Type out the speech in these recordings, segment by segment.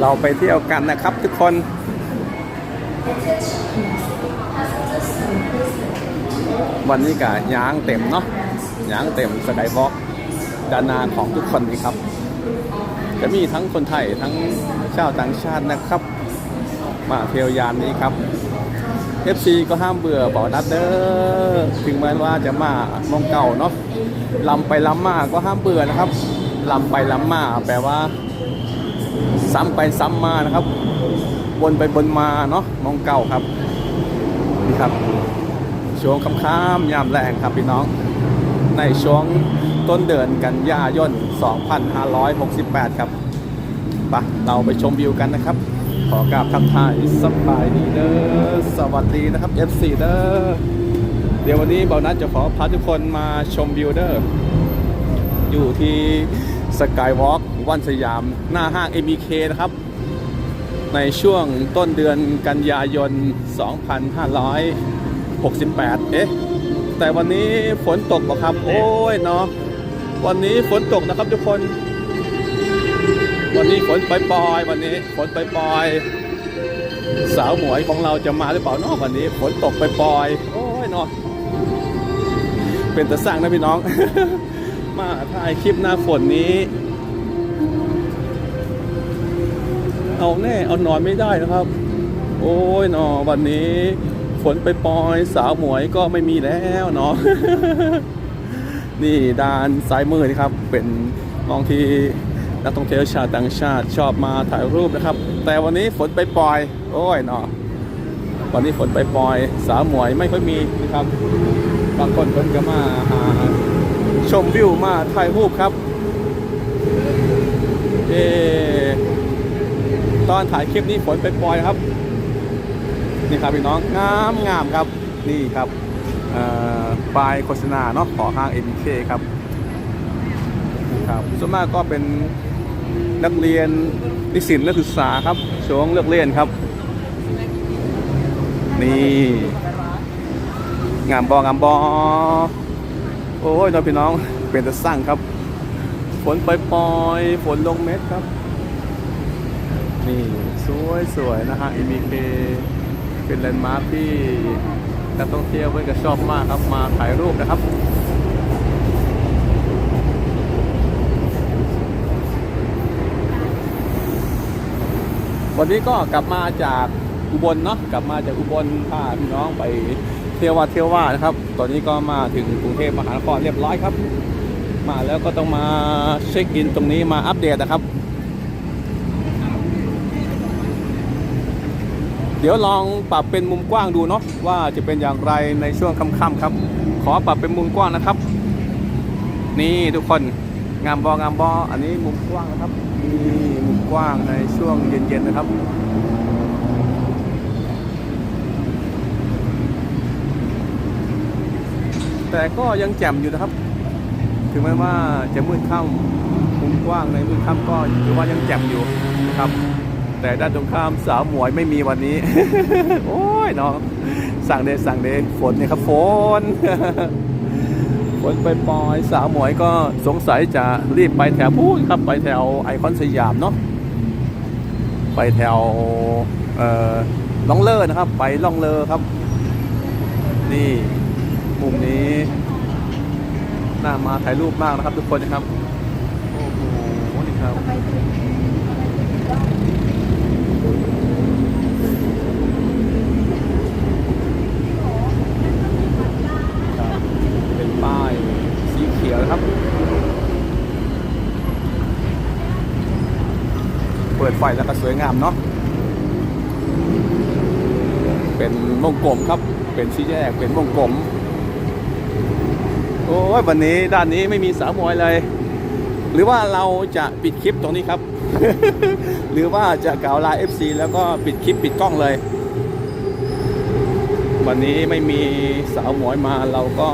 เราไปเที่ยวกันนะครับทุกคน วันนี้กับยางเต็มเนาะยางเต็มสกายวอล์กดานหนาของทุกคนนี่ครับ จะมีทั้งคนไทยทั้งชาวต่างชาตินะครับ มาเที่ยวยานนี้ครับ FC ก็ห้ามเบื่อบอกนัดเด้อถึงแม้ว่าจะมามองเก่าเนาะลำไปลำมาก็ห้ามเบื่อนะครับลำไปลำมาแปลว่า ซ้ำไปซ้ำมานะครับวนไปบนมาเนาะมองเก่าครับนี่ครับช่วงค่ำๆยามแรงครับพี่น้อง ในช่วงต้นเดือนกันยายน 2568 ครับไปะเราไปชมวิวกันนะครับ ขอกราบทักทายสบายดีเด้อสวัสดีนะครับ FC เด้อเดี๋ยววันนี้เบานัดจะขอพาทุกคนมาชมวิวเด้ออยู่ที่ สกายวอล์กวันสยาม หน้าห้าง MBK นะครับ ในช่วงต้นเดือนกันยายน 2568 เอ๊ะ แต่วันนี้ฝนตกบ่ครับ โอ้ยเนาะวันนี้ฝนตกนะครับทุกคน วันนี้ฝนปล่อยๆวันนี้ฝนปล่อยๆสาวหมวยของเราจะมาหรือเปล่าเนาะวันนี้ฝนตกปล่อยๆโอ้ยเนาะเป็นตะสั่งนะพี่น้อง มาถ่ายคลิปหน้าฝนนี้ เอาแน่เอานอนไม่ได้นะครับ โอ้ยนาะวันนี้ ฝนไปปอยสาวหมวยก็ไม่มีแล้วเนาะนี่ด้านซ้ายมือนี่ครับ เป็นมองที่นักท่องเที่ยวชาวต่างชาติชอบมาถ่ายรูปนะครับ แต่วันนี้ฝนไปปล่อย โอ้ยเนาะวันนี้ฝนไปปล่อย สาวหมวยไม่ค่อยมีนะครับ บางคนเพิ่นก็มาหา ชมวิวมาถ่ายรูปครับเออตอนถ่ายคลิปนี้ฝนไปปล่อยครับ นี่ครับพี่น้องงามงามครับ นี่ครับปลายโฆษณาเนาะขอห้าง MK ครับครับส่วนมากก็เป็นนักเรียนนิสิตนักศึกษาครับช่วงเลือกเรียนครับ นี่งามบองามบอ โอ้ยน้องพี่น้องเป็นแต่สร้างครับ ฝนปล่อยๆฝนลงเม็ดครับ นี่สวยสวยนะฮะ MK เป็นแลนด์มาร์คที่นักท่องเที่ยวเพื่อนก็ชอบมากครับมาถ่ายรูปนะครับวันนี้ก็กลับมาจากอุบลเนาะกลับมาจากอุบลพาพี่น้องไป เที่ยววัดเที่ยวว่านะครับ ตอนนี้ก็มาถึงกรุงเทพมหานครเรียบร้อยครับ มาแล้วก็ต้องมาเช็คอินตรงนี้มาอัปเดตนะครับ เดี๋ยวลองปรับเป็นมุมกว้างดูเนาะว่าจะเป็นอย่างไรในช่วงค่ำๆครับ ขอปรับเป็นมุมกว้างนะครับ นี่ทุกคนงามบองามบออันนี้มุมกว้างนะครับนี่มุมกว้างในช่วงเย็นๆนะครับ แต่ก็ยังแจ่มอยู่นะครับ ถึงแม้ว่าจะมืดค่ำมุมกว้างในมืดค่ำก็ถือว่ายังแจ่มอยู่นะครับ แต่ด้านตรงข้ามสาวหมวยไม่มีวันนี้ โอ้ยน้องสั่งเดสั่งเดฝนเนี่ยครับฝนฝนไปปล่อยสาวหมวยก็สงสัยจะรีบไปแถวพูนครับไปแถวไอคอนสยามเนาะไปแถวเอ่อล่องเลอนะครับ ไปล่องเลอครับ นี่ มุมนี้น่ามาถ่ายรูปมากนะครับ ทุกคนนะครับ โอ้โห นี่ครับครับ เป็นป้ายสีเขียวนะครับ เปิดไฟแล้วก็สวยงามเนาะ เป็นวงกลมครับ เป็นสีแยก เป็นวงกลม โอ้ยวันนี้ด้านนี้ไม่มีสาวมวยเลย หรือว่าเราจะปิดคลิปตรงนี้ครับ หรือว่าจะกล่าวลา FC แล้วก็ปิดคลิปปิดกล้องเลย วันนี้ไม่มีสาวหมวยมาเราก็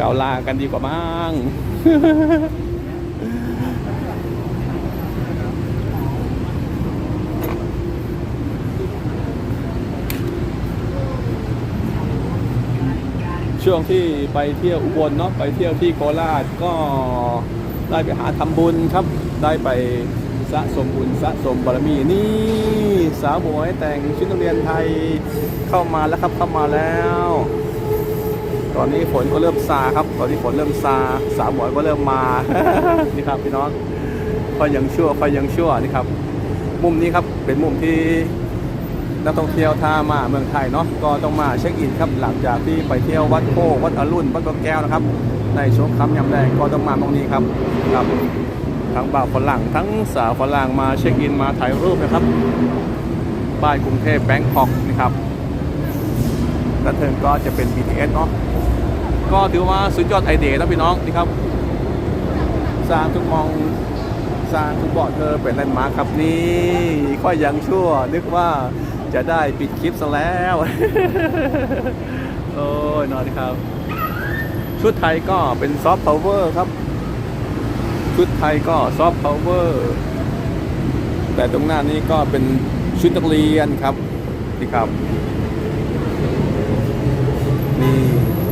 กล่าวลากันดีกว่ามั้ง ช่วงที่ไปเที่ยวอุบลเนาะไปเที่ยวที่โคราชก็ได้ไปหาทำบุญครับ ได้ไปสะสมบุญสะสมบารมีนี่สาวหมวยแต่งชุดนักเรียนไทยเข้ามาแล้วครับเข้ามาแล้ว ตอนนี้ฝนก็เริ่มซาครับ ตอนนี้ฝนเริ่มซาสาวหมวยก็เริ่มมานี่ครับพี่น้องค่อยยังชั่วค่อยยังชั่วนี่ครับ มุมนี้ครับเป็นมุมที่ นักท่องเที่ยวถ้ามาเมืองไทยเนาะก็ต้องมาเช็คอินครับหลังจากที่ไปเที่ยววัดโคกวัดอรุณวัดกระแก้วนะครับ ในช่วงค่ำยำแดงก็ต้องมาตรงนี้ครับครับทั้งบ่าวฝรั่งทั้งสาวฝรั่งมาเช็คอินมาถ่ายรูปนะครับบ้านกรุงเทพแบงคอกนะครับและเทิงก็จะเป็น BTS เนาะก็ถือว่าสุดยอดไอเดียนะพี่น้องนี่ครับสร้างทุกมองสร้างทุกบาะเธอเป็นแลนด์มาร์คครับนี่ก็ยังชั่วนึกว่า จะได้ปิดคลิปซะแล้ว โอ้ยนอนครับ ชุดไทยก็เป็นซอฟต์พาวเวอร์ครับ ชุดไทยก็ซอฟต์พาวเวอร์แต่ตรงหน้านี้ก็เป็นชุดนักเรียนครับนี่ครับ นี่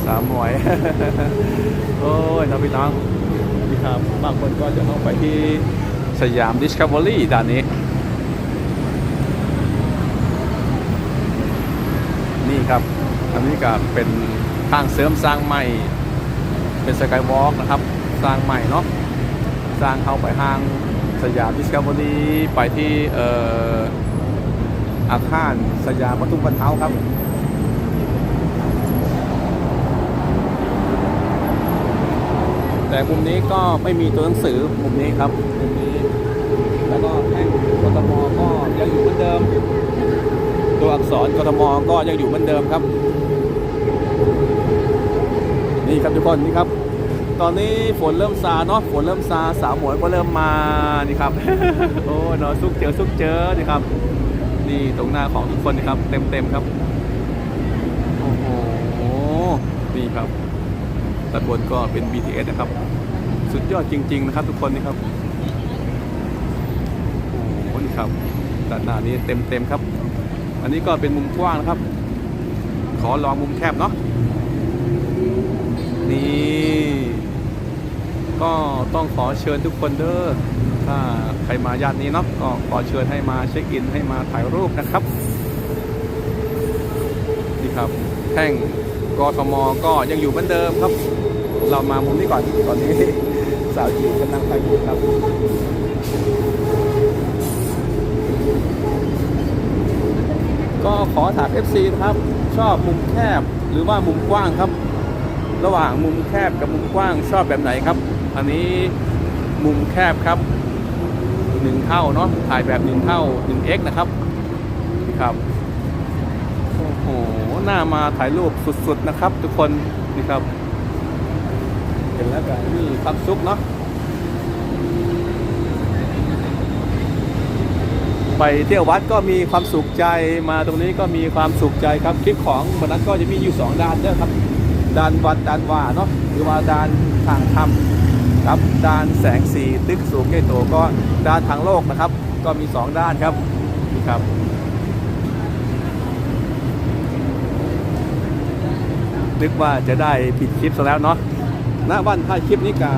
สามหวย โอ้ยน้องพี่น้องนี่ครับ บางคนก็จะต้องไปที่สยามดิสคัฟเวอรี่ด้านนี้ครับ อั นี้ก็เป็นทางเสริมสร้างใหม่ เป็นสกายวอล์กนะครับ สร้างใหม่เนาะ สร้างเข้าไปห้างสยามดิสคัฟเวอรี่ไปที่เอ่ออาคารสยามปทุมบรรเท้าครับแต่มุมนี้ก็ไม่มีตัวหนังสือมุมนี้ครับมุมนี้ แล้วก็แท่งกทมก็ยังอยู่เหมือนเดิม ตัวอักษรกทมก็ยังอยู่เหมือนเดิมครับ นี่ครับทุกคนนี่ครับ ตอนนี้ฝนเริ่มซาเนาะฝนเริ่มซาสาวหมวยก็เริ่มมานี่ครับโอ้เนอะซุกเจอซุกเจอนี่ครับนี่ตรงหน้าของทุกคนนะครับ เต็มเต็มครับโอ้โหนี่ครับด้านบนก็เป็น BTS นะครับ สุดยอดจริง ๆ นะครับ ทุกคนนี่ครับโอ้โหนี่ครับด้านหน้านี้เต็มเต็มครับ อันนี้ก็เป็นมุมกว้างนะครับ ขอลองมุมแคบเนาะ นี่ก็ต้องขอเชิญทุกคนเด้อถ้าใครมาย่านนี้เนาะก็ขอเชิญให้มาเช็คอินให้มาถ่ายรูปนะครับนี่ครับแท่งกทมก็ยังอยู่เหมือนเดิมครับ เรามามุมนี้ก่อนตอนนี้สาวจิ๋วกำลังถ่ายรูปครับก็ขอถาม FC นะครับ ชอบมุมแคบหรือว่ามุมกว้างครับ ระหว่างมุมแคบกับมุมกว้างชอบแบบไหนครับ อันนี้มุมแคบครับหนึ่งเท่าเนาะถ่ายแบบหนึ่งเท่า 1x นะครับนี่ครับโอ้โหหน้ามาถ่ายรูปสุดๆนะครับ ทุกคนนี่ครับ เห็นแล้วกันนี่ความซุกเนาะไปเที่ยววัดก็มีความสุขใจมาตรงนี้ก็มีความสุขใจครับ คลิปของวันนั้นก็จะมีอยู่สองด้านเด้อครับ ด้านวัดด้านว่าเนาะหรือว่าด้านทางธรรมครับด้านแสงสีตึกสูงเกโตก็ด้านทางโลกนะครับ ก็มีสองด้านครับนี่ครับนึกว่าจะได้ปิดคลิปซะแล้วเนาะณวันท้ายคลิปนี้กา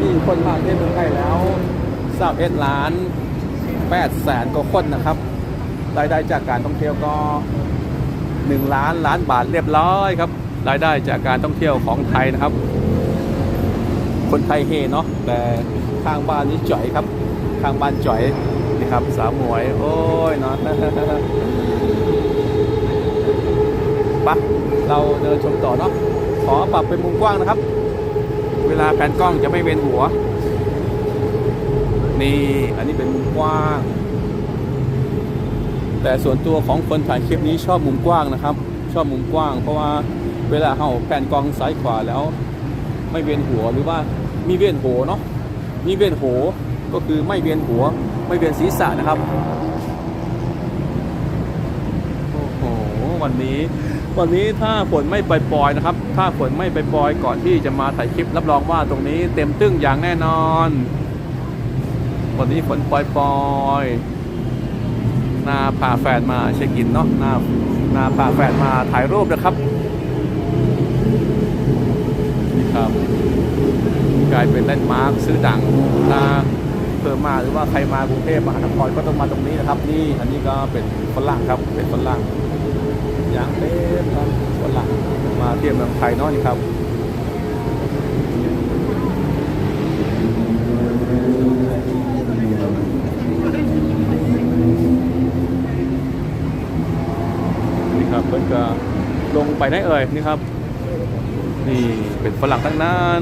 มีคนมาเที่ยวเมืองไทยแล้วทราบเอ็ดล้านแปดแสนกว่าคนนะครับรายได้จากการท่องเที่ยวก็1ล้านล้านบาทเรียบร้อยครับ รายได้จากการท่องเที่ยวของไทยนะครับ คนไทยเฮเนาะแต่ข้างบ้านนี้จ่อยครับ ข้างบ้านจ่อยนี่ครับสาวหมวย โอ้ยเนาะปะเราเดินชมต่อเนาะขอปรับเป็นมุมกว้างนะครับ เวลาแผนกล้องจะไม่เวียนหัว นี่อันนี้เป็นมุมกว้าง แต่ส่วนตัวของคนถ่ายคลิปนี้ชอบมุมกว้างนะครับ ชอบมุมกว้าง เพราะว่า เวลาเราแผ่นกองซ้ายขวาแล้ว ไม่เวียนหัวหรือว่ามีเวียนหัวเนาะมีเวียนหัวก็คือไม่เวียนหัว ไม่เวียนศีรษะนะครับโอ้โหวันนี้ วันนี้ถ้าฝนไม่ปล่อยๆนะครับ ถ้าฝนไม่ปล่อยๆก่อนที่จะมาถ่ายคลิปรับรองว่าตรงนี้เต็มตึ้งอย่างแน่นอน วันนี้ฝนปล่อยๆนาพาแฟนมาเช็คอินเนาะนานาพาแฟนมาถ่ายรูปนะครับ ครับ กลายเป็นแลนด์มาร์คซื้อดังนาเพิ่มมาหรือว่าใครมากรุงเทพมหานครก็ต้องมาตรงนี้นะครับ นี่อันนี้ก็เป็นฝรั่งครับเป็นฝรั่งอย่างเต็มครับฝรั่งมาเที่ยวเมืองไทยเนาะนี่ครับนี่ครับเพิ่นก็ลงไปได้เอ่ยนี่ครับ นี่เป็นฝรั่งทั้งนั้น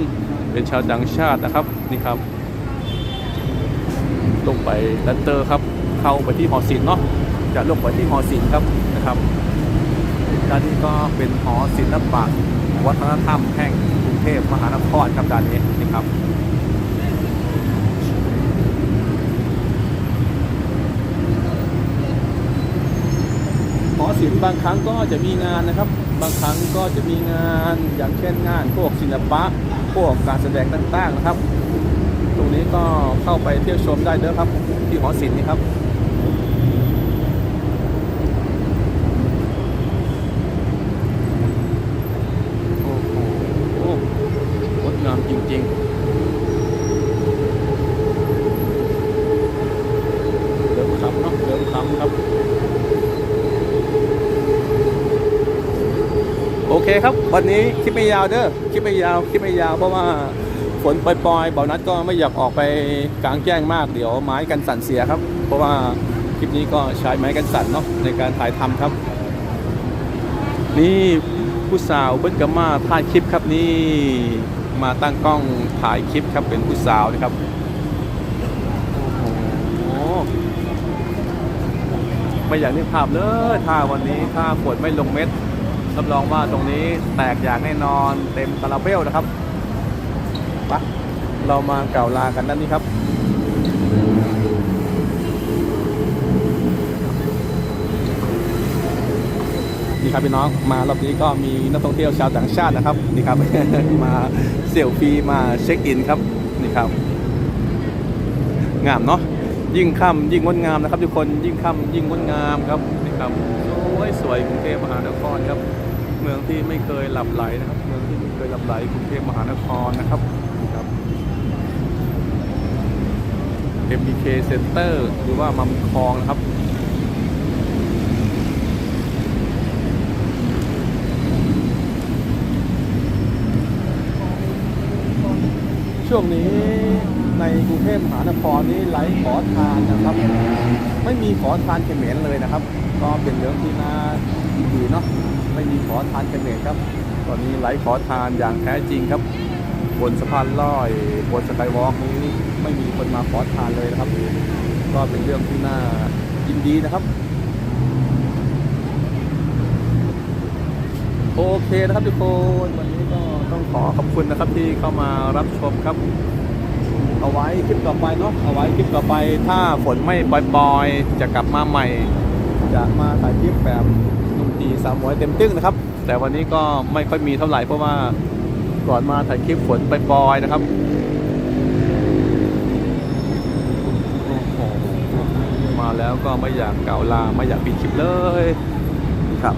เป็นชาวต่างชาตินะครับนี่ครับลงไปดันเตอร์ครับเข้าไปที่หอศิลป์เนาะจะลงไปที่หอศิลป์ครับนะครับด้านนี้ก็เป็นหอศิลปะวัฒนธรรมแห่งกรุงเทพมหานครครับด้านนี้นี่ครับ ศิลป์บางครั้งก็จะมีงานนะครับ บางครั้งก็จะมีงานอย่างเช่นงานพวกศิลปะพวกการแสดงต่างๆนะครับ ตรงนี้ก็เข้าไปเที่ยวชมได้เด้อครับที่หอศิลป์นี่ครับโอ้โหงดงามจริง ๆ เดิมคำเนาะเดิมคำครับ โอเคครับ วันนี้คลิปไม่ยาวเด้อคลิปไม่ยาวคลิปไม่ยาวเพราะว่าฝนปล่อยๆเบานัดก็ไม่อยากออกไปกลางแจ้งมากเดี๋ยวไม้กันสั่นเสียครับ เพราะว่าคลิปนี้ก็ใช้ไม้กันสั่นเนาะในการถ่ายทำครับ นี่ผู้สาวเบิ้ลกัมาถ่ายคลิปครับนี่มาตั้งกล้องถ่ายคลิปครับเป็นผู้สาวนะครับโอ้โหไม่อยากนึกภาพเลยถ้าวันนี้ถ้าฝนไม่ลงเม็ด รับรองว่าตรงนี้แตกอย่างแน่นอนเต็มคาราเบลนะครับปะเรามาเก่าลากันด้านนี้ครับ นี่ครับพี่น้องมารอบนี้ก็มีนักท่องเที่ยวชาวต่างชาตินะครับนี่ครับ มาเซลฟี่มาเช็คอินครับนี่ครับ งามเนาะยิ่งค่ำยิ่งงดงามนะครับทุกคนยิ่งค่ำยิ่งงดงามครับ ครับสวยสวยกรุงเทพมหานครครับ เมืองที่ไม่เคยหลับไหลนะครับ เมืองที่ไม่เคยหลับไหลกรุงเทพมหานครนะครับครับ MBK Center หรือว่ามัมคลองนะครับ ช่วงนี้ในกรุงเทพมหานครนี้ไหลขอทานนะครับ ไม่มีขอทานเขมรเลยนะครับ ก็เป็นเรื่องที่น่ายินดีเนาะไม่มีขอทานกันเขมรครับ ตอนนี้ไหลขอทานอย่างแท้จริงครับบนสะพานลอยบนสกายวอล์กนี้ไม่มีคนมาขอทานเลยนะครับ ก็เป็นเรื่องที่น่ายินดีนะครับ โอเคนะครับทุกคนวันนี้ก็ต้องขอขอบคุณนะครับที่เข้ามารับชมครับ เอาไว้คลิปต่อไปเนาะเอาไว้คลิปต่อไป ถ้าฝนไม่ปล่อยๆจะกลับมาใหม่ จะมาถ่ายคลิปแบบหนุ่มตีสาวหมวยเต็มตึ้งนะครับ แต่วันนี้ก็ไม่ค่อยมีเท่าไหร่เพราะว่าก่อนมาถ่ายคลิปฝนปล่อยๆนะครับโอ้โหมาแล้วก็ไม่อยากกล่าวลาไม่อยากปิดคลิปเลยครับ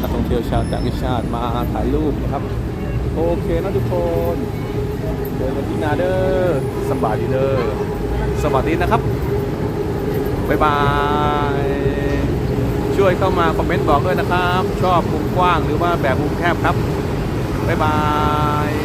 นักท่องเที่ยวชาวต่างชาติมาถ่ายรูปนะครับ โอเคนะทุกคนเจอกันที่นาเดอร์สบายดีเด้อสวัสดีนะครับ บ๊ายบาย ช่วยเข้ามาคอมเมนต์บอกด้วยนะครับ ชอบมุมกว้างหรือว่าแบบมุมแคบครับ บ๊ายบาย